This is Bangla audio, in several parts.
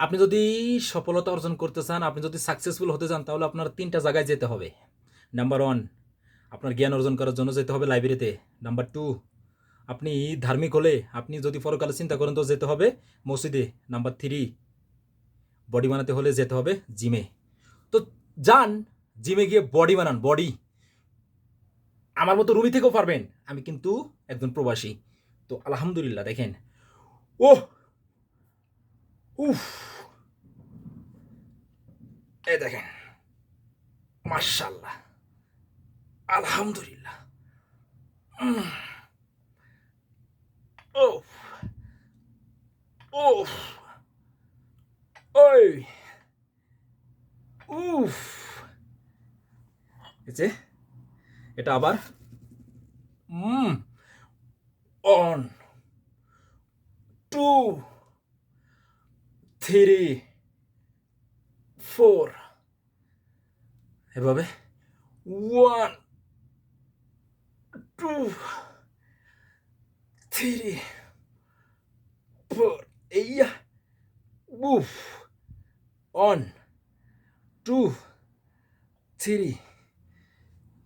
আপনি যদি সফলতা অর্জন করতে চান, আপনি যদি সাকসেসফুল হতে চান, তাহলে আপনার তিনটা জায়গায় যেতে হবে। নাম্বার ওয়ান আপনার জ্ঞান অর্জন করার জন্য যেতে হবে লাইব্রেরিতে নাম্বার টু আপনি ধার্মিক হলে আপনি যদি পরকালে চিন্তা করেন তো যেতে হবে মসজিদে। নাম্বার থ্রি বডি বানাতে হলে যেতে হবে জিমে তো যান জিমে গিয়ে বডি বানান বডি আমার মতো রুমি থেকেও পারবেন। আমি কিন্তু একজন প্রবাসী। তো আলহামদুলিল্লাহ, দেখেন। ও উফ। এই দেখেন মার্শাল্লাহ আলহামদুলিল্লাহ। ওফ ওফ ওই। উফ। যে এটা আবার অন টু থ্রি ফোর এভাবে ওয়ান টু থ্রি ফোর এইয়া, উফ অন টু থ্রি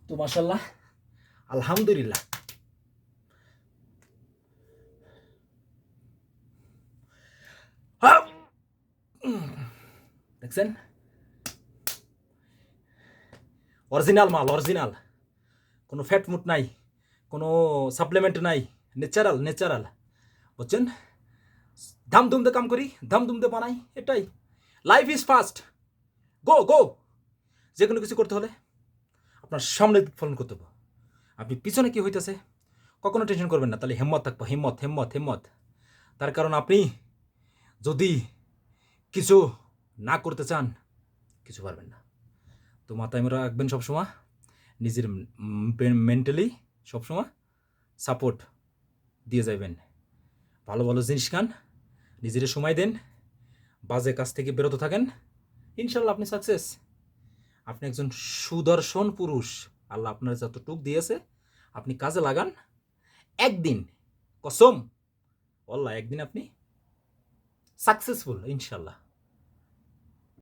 তো মাসাল্লাহ আলহামদুলিল্লাহ। দেখছেন? অরিজিনাল মাল অরিজিনাল কোনো ফ্যাট মুট নাই, কোনো সাপ্লিমেন্ট নাই ন্যাচারাল ন্যাচারাল বুঝছেন? ধাম ধুমতে কাম করি ধাম ধুমতে বানাই, এটাই। Life is fast go go যে কোনো কিছু করতে হলে আপনার সামনে ফলন করতে হবে। আপনি পিছনে কি হইতেছে, কখনো টেনশন করবেন না, তাহলে হিম্মত থাকব, হিম্মত হিম্মত হিম্মত। তার কারণ আপনি যদি কিছু না করতে চান, কিছু পারবেন না। তো মাথায় রাখবেন সবসময়, নিজের মেন্টালি সবসময় সাপোর্ট দিয়ে যাবেন ভালো ভালো জিনিস খান, নিজের সময় দেন, বাজে কাজ থেকে বেরোতে থাকেন, ইনশাল্লাহ আপনি সাকসেস আপনি একজন সুদর্শন পুরুষ, আল্লাহ আপনার যতটুক দিয়েছে, আপনি কাজে লাগান, একদিন, কসম আল্লাহ একদিন আপনি সাকসেসফুল ইনশাল্লাহ।